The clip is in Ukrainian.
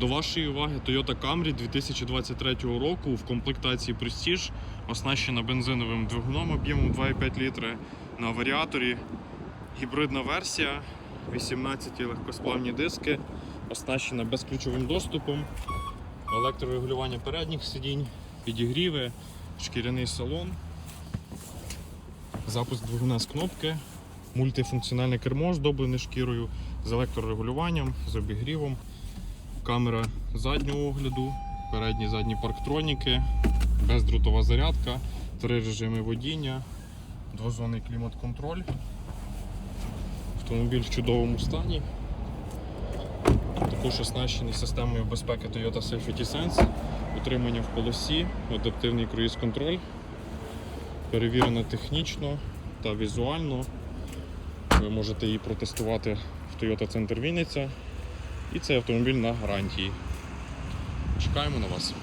До вашої уваги Toyota Camry 2023 року в комплектації Prestige, оснащена бензиновим двигуном об'ємом 2,5 літри на варіаторі. Гібридна версія, 18 легкосплавні диски, оснащена безключовим доступом, електрорегулювання передніх сидінь, підігріви, шкіряний салон, запуск двигуна з кнопки, мультифункціональне кермо здоблене шкірою з електрорегулюванням, з обігрівом, камера заднього огляду, передні задні парктроніки, бездротова зарядка, три режими водіння, двозонний клімат-контроль. Автомобіль в чудовому стані. Також оснащений системою безпеки Toyota Safety Sense, утримання в полосі, адаптивний круїз-контроль, перевірена технічно та візуально. Ви можете її протестувати в Toyota Центр Вінниця. І цей автомобіль на гарантії. Чекаємо на вас.